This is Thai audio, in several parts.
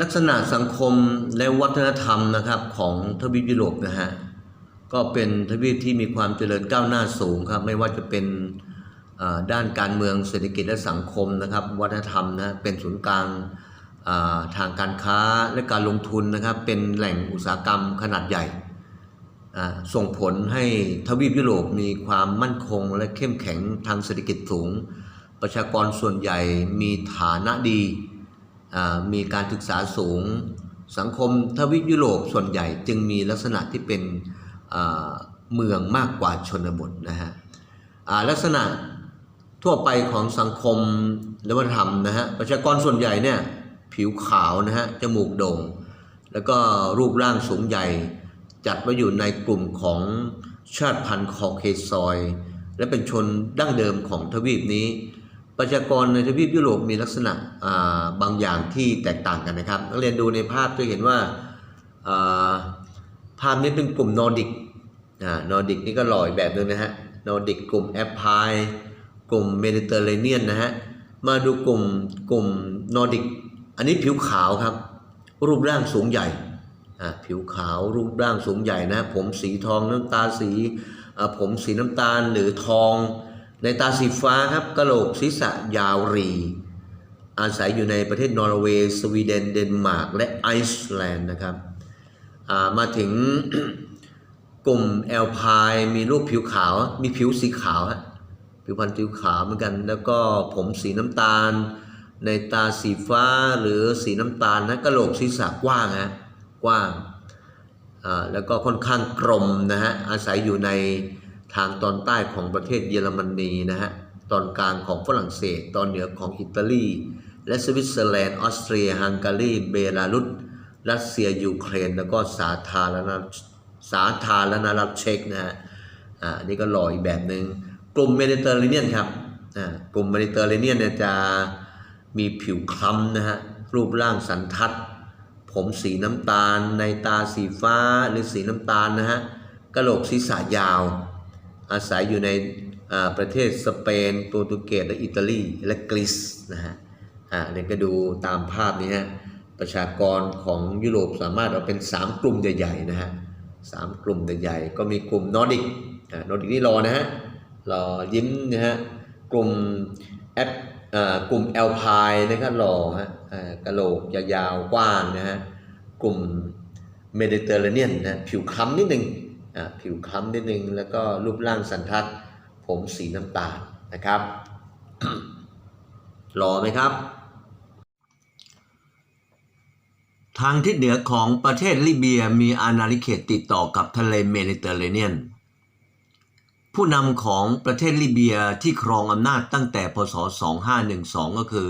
ลักษณะสังคมและวัฒนธรรมนะครับของทวีปยุโรปนะฮะก็เป็นทวีปที่มีความเจริญก้าวหน้าสูงครับไม่ว่าจะเป็นด้านการเมืองเศรษฐกิจและสังคมนะครับ วัฒนธรรมนะเป็นศูนย์กลางทางการค้าและการลงทุนนะครับเป็นแหล่งอุตสาหกรรมขนาดใหญ่ ส่งผลให้ทวีปยุโรปมีความมั่นคงและเข้มแข็งทางเศรษฐกิจสูง ประชากรส่วนใหญ่มีฐานะดี มีการศึกษาสูง สังคมทวีปยุโรปส่วนใหญ่จึงมีลักษณะที่เป็นเมืองมากกว่าชนบทนะฮะลักษณะทั่วไปของสังคมและวัฒนธรรมนะฮะประชากรส่วนใหญ่เนี่ยผิวขาวนะฮะจมูกโด่ง แล้วก็รูปร่างสูงใหญ่ จัดไว้อยู่ในกลุ่มของชาติพันธุ์คอเคซอย และเป็นชนดั้งเดิมของทวีปนี้ ประชากรในทวีปยุโรปมีลักษณะาบางอย่างที่แตกต่างกันนะครับ นักเรียนดูในภาพจะเห็นว่าาภาพนี้เป็นกลุ่มนอร์ดิกนอร์ดิกนี่ก็หล่ออีกแบบหนึงนะฮะ นอร์ดิกกลุ่มแอปพายกลุ่มเมดิเตอร์เรเนียนนะฮะ มาดูกลุ่มกลุ่มนอร์ดิก อันนี้ผิวขาวครับ รูปร่างสูงใหญ่ ผิวขาวรูปร่างสูงใหญ่นะ ผมสีทองน้ำตาสีผมสีน้ำตาลหรือทอง ในตาสีฟ้าครับกะโหลกศีรษะยาวรี อาศัยอยู่ในประเทศนอร์เวย์สวีเดนเดนมาร์กและไอซ์แลนด์นะครับามาถึงกลุ่มแอลพายมีรูปผิวขาว มีผิวสีขาวฮะผิวพรรณผิวขาวเหมือนกัน แล้วก็ผมสีน้ำตาล ในตาสีฟ้าหรือสีน้ำตาลนะกะโหลกศีรษะกว้างฮะกว้างแล้วก็ค่อนข้างกลมนะฮะอาศัยอยู่ใน ทางตอนใต้ของประเทศเยอรมนีนะฮะ ตอนกลางของฝรั่งเศส ตอนเหนือของอิตาลี และสวิตเซอร์แลนด์ ออสเตรีย ฮังการี เบลารุส รัสเซีย ยูเครน แล้วก็สาธารณรัฐสาธารณรัฐเช็กนะฮะ อ่า นี่ก็หล่ออีกแบบหนึ่งกลุ่มเมดิเตอร์เรเนียนครับ อ่า กลุ่มเมดิเตอร์เรเนียนเนี่ยจะมีผิวคล้ำนะฮะ รูปร่างสันทัด ผมสีน้ำตาล ในตาสีฟ้าหรือสีน้ำตาลนะฮะ กระโหลกศีรษะยาว อาศัยอยู่ในประเทศสเปน โปรตุเกสและอิตาลีและกรีซนะฮะอ่าเดี๋ยวก็ดูตามภาพนี้ฮะประชากรของยุโรปสามารถเอาเป็น 3 กลุ่มใหญ่ๆนะฮะสามกลุ่มใหญ่ๆก็มีกลุ่มนอร์ดิกอ่านอร์ดิกนี่รอนะฮะรอยิ้มนะฮะกลุ่มแอปอ่ากลุ่มแอลพายนะครับรอฮะอ่ากะโหลกยาวๆกว้างนะฮะกลุ่มเมดิเตอร์เรเนียนนะผิวคล้ำนิดนึงอ่า ผิวคล้ำนิดนึง แล้วก็รูปร่างสันทัด ผมสีน้ำตาลนะครับรอไหมครับ ทางทิศเหนือของประเทศลิเบียมีอาณานิเขตติดต่อกับทะเลเมดิเตอร์เรเนียน ผู้นำของประเทศลิเบียที่ครองอำนาจตั้งแต่พศ 2512 ก็คือ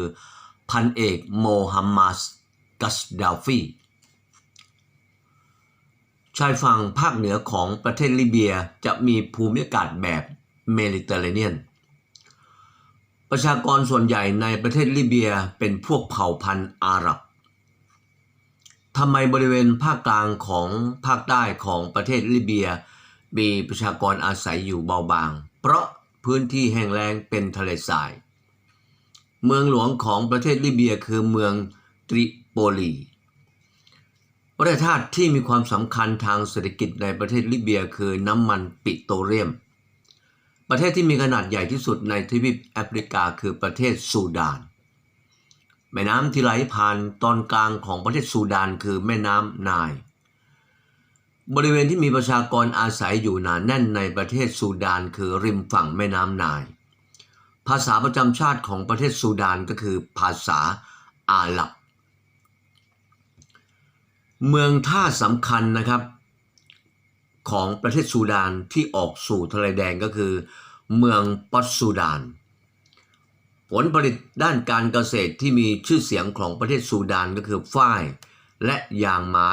พันเอกโมฮัมหมัดกัสดาฟี ชายฝั่งภาคเหนือของประเทศลิเบียจะมีภูมิอากาศแบบเมดิเตอร์เรเนียน ประชากรส่วนใหญ่ในประเทศลิเบียเป็นพวกเผ่าพันธุ์อาหรับทำไมบริเวณภาคกลางของภาคใต้ของประเทศลิเบีย มีประชากรอาศัยอยู่เบาบาง เพราะพื้นที่แห้งแล้งเป็นทะเลทราย เมืองหลวงของประเทศลิเบียคือเมืองตริโปลี ประเทศชาติที่มีความสำคัญทางเศรษฐกิจในประเทศลิเบียคือน้ำมันปิโตรเลียม ประเทศที่มีขนาดใหญ่ที่สุดในทวีปแอฟริกาคือประเทศซูดาน แม่น้ำที่ไหลผ่านตอนกลางของประเทศซูดานคือแม่น้ำไนาย บริเวณที่มีประชากรอาศัยอยู่หนาแน่นในประเทศซูดานคือริมฝั่งแม่น้ำไนาย ภาษาประจำชาติของประเทศซูดานก็คือภาษาอาหรับ เมืองท่าสำคัญนะครับ ของประเทศซูดานที่ออกสู่ทะเลแดงก็คือ เมืองปอสซูดาน ผลผลิตด้านการเกษตรที่มีชื่อเสียงของประเทศซูดานก็คือฝ้ายและยางไม้